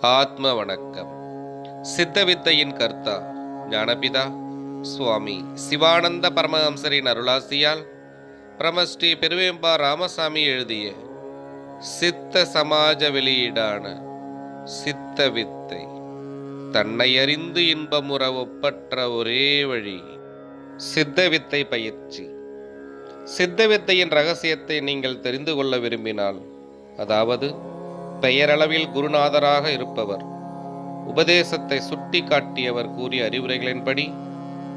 ஆத்ம வணக்கம் சித்தவித்தையின் கர்த்தா ஞானபிதா சுவாமி சிவானந்த பரமஹம்சரின் அருளாசியால் பிரமஸ்ரீ பெருவேம்பா ராமசாமி எழுதிய சித்த சமாஜ வெளியீடான சித்த வித்தை தன்னை அறிந்து இன்பமுற ஒப்பற்ற ஒரே வழி சித்த வித்தை பயிற்சி. சித்த வித்தையின் ரகசியத்தை நீங்கள் தெரிந்து கொள்ள விரும்பினால் அதாவது பெயரளவில் குருநாதராக இருப்பவர். உபதேசத்தை சுட்டி காட்டியவர் கூறிய அறிவுரைகளின்படி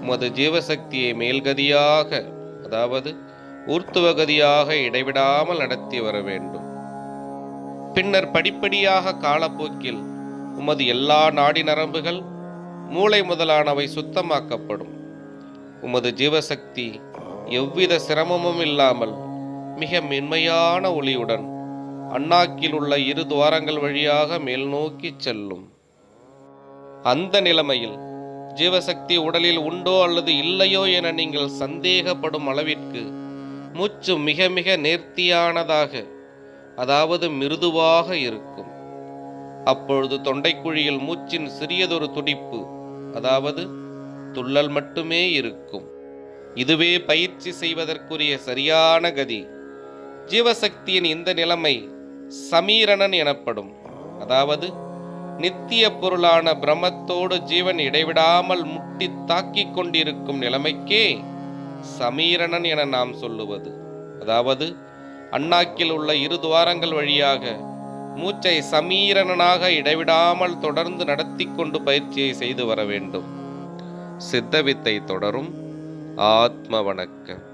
உமது ஜீவசக்தியை மேல்கதியாக அதாவது ஊர்த்துவகதியாக இடைவிடாமல் நடத்தி வர வேண்டும். பின்னர் படிப்படியாக காலப்போக்கில் உமது எல்லா நாடி நரம்புகள் மூளை முதலானவை சுத்தமாக்கப்படும். உமது ஜீவசக்தி எவ்வித சிரமமும் இல்லாமல் மிக மென்மையான ஒளியுடன் அண்ணாக்கில் உள்ள இரு துவாரங்கள் வழியாக மேல் நோக்கி செல்லும். அந்த நிலைமையில் ஜீவசக்தி உடலில் உண்டோ அல்லது இல்லையோ என நீங்கள் சந்தேகப்படும் அளவிற்கு மூச்சு மிக மிக நேர்த்தியானதாக அதாவது மிருதுவாக இருக்கும். அப்பொழுது தொண்டைக்குழியில் மூச்சின் சிறியதொரு துடிப்பு அதாவது துள்ளல் மட்டுமே இருக்கும். இதுவே பயிற்சி செய்வதற்குரிய சரியான கதி. ஜீவசக்தியின் இந்த நிலைமை சமீரணன் எனப்படும். அதாவது நித்திய பொருளான பிரம்மத்தோடு ஜீவன் இடைவிடாமல் முட்டி தாக்கிக் கொண்டிருக்கும் நிலைமைக்கே சமீரணன் என நாம் சொல்லுவது. அதாவது அண்ணாக்கில் உள்ள இரு துவாரங்கள் வழியாக மூச்சை சமீரணனாக இடைவிடாமல் தொடர்ந்து நடத்தி கொண்டு பயிற்சியை செய்து வர வேண்டும். சித்தவித்தை தொடரும். ஆத்ம வணக்கம்.